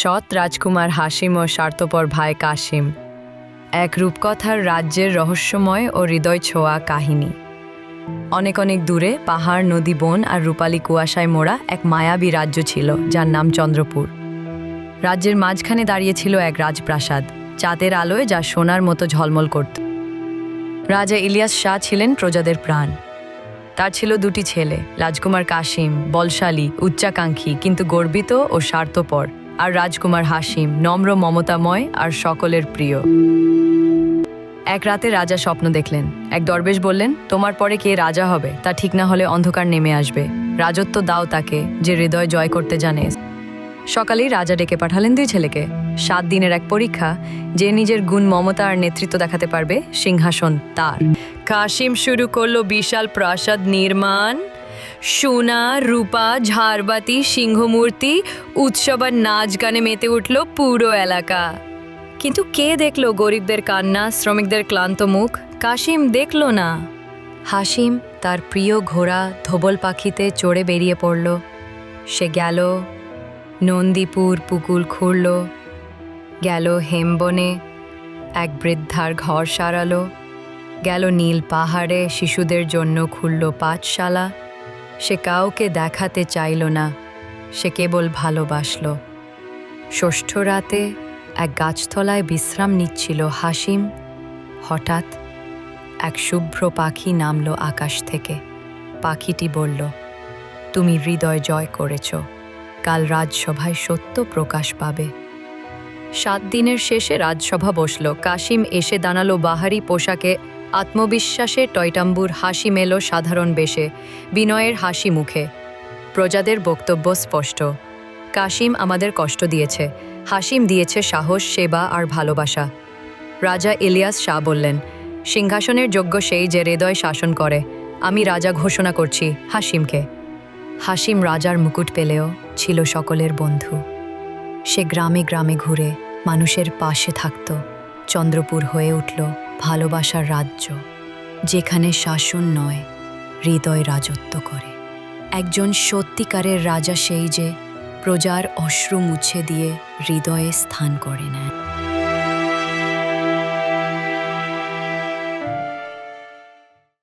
সৎ রাজকুমার হাসিম ও স্বার্থপর ভাই কাশিম এক রূপকথার রাজ্যের রহস্যময় ও হৃদয় ছোঁয়া কাহিনী। অনেক অনেক দূরে পাহাড়, নদী, বন আর রূপালী কুয়াশায় মোড়া এক মায়াবী রাজ্য ছিল, যার নাম চন্দ্রপুর। রাজ্যের মাঝখানে দাঁড়িয়ে ছিল এক রাজপ্রাসাদ, চাঁদের আলোয় যা সোনার মতো ঝলমল করত। রাজা ইলিয়াস শাহ ছিলেন প্রজাদের প্রাণ। তার ছিল দুটি ছেলে, রাজকুমার কাশিম বলশালী, উচ্চাকাঙ্ক্ষী, কিন্তু গর্বিত ও স্বার্থপর। আর রাজকুমার হাসিম, নম্র মমতাময় আর সকলের প্রিয়। এক রাতে রাজা স্বপ্ন দেখলেন। এক দরবেশ বললেন, তোমার পরে কে রাজা হবে? তা ঠিক না হলে অন্ধকার নেমে আসবে। রাজত্ব দাও তাকে, যে হৃদয় জয় করতে জানে। সকালেই রাজা ডেকে পাঠালেন দুই ছেলেকে। সাত দিনের এক পরীক্ষা, যে নিজের গুণ মমতা আর নেতৃত্ব দেখাতে পারবে, সিংহাসন তার। কাশিম শুরু করল বিশাল প্রাসাদ নির্মাণ। সোনা, রূপা, ঝাড়বাতি, সিংহমূর্তি, উৎসব আর নাচ গানে মেতে উঠল পুরো এলাকা। কিন্তু কে দেখল গরিবদের কান্না, শ্রমিকদের ক্লান্ত মুখ? কাশিম দেখল না। হাসিম তার প্রিয় ঘোড়া ধোবল পাখিতে চড়ে বেরিয়ে পড়ল। সে গেল, নন্দীপুর পুকুল খুঁড়ল। গেল হেমবনে, এক বৃদ্ধার ঘর সারালো। গেল নীল পাহাড়ে শিশুদের জন্য খুলল পাঠশালা। সে কাউকে দেখাতে চাইল না, সে কেবল ভালোবাসল। ষষ্ঠ রাতে এক গাছতলায় বিশ্রাম নিচ্ছিল হাসিম। হঠাৎ এক শুভ্র পাখি নামল আকাশ থেকে। পাখিটি বলল, তুমি হৃদয় জয় করেছ। কাল রাজসভায় সত্য প্রকাশ পাবে। সাত দিনের শেষে রাজসভা বসল। কাশিম এসে দাঁড়াল বাহারি পোশাকে। আত্মবিশ্বাসে টয়টাম্বুর হাসি মেলো সাধারণ বেশে, বিনয়ের হাসি মুখে। প্রজাদের বক্তব্য স্পষ্ট। কাশিম আমাদের কষ্ট দিয়েছে। হাসিম দিয়েছে সাহস, সেবা আর ভালোবাসা। রাজা ইলিয়াস শাহ বললেন, সিংহাসনের যোগ্য সেই যে হৃদয় শাসন করে। আমি রাজা ঘোষণা করছি হাসিমকে। হাসিম রাজার মুকুট পেলেও ছিল সকলের বন্ধু। সে গ্রামে গ্রামে ঘুরে মানুষের পাশে থাকত। চন্দ্রপুর হয়ে উঠল ভালোবাসার রাজ্য, যেখানে শাসন নয়, হৃদয় রাজত্ব করে। একজন সত্যিকারের রাজা সেই যে প্রজার অশ্রু মুছে দিয়ে হৃদয়ে স্থান করে নেয়।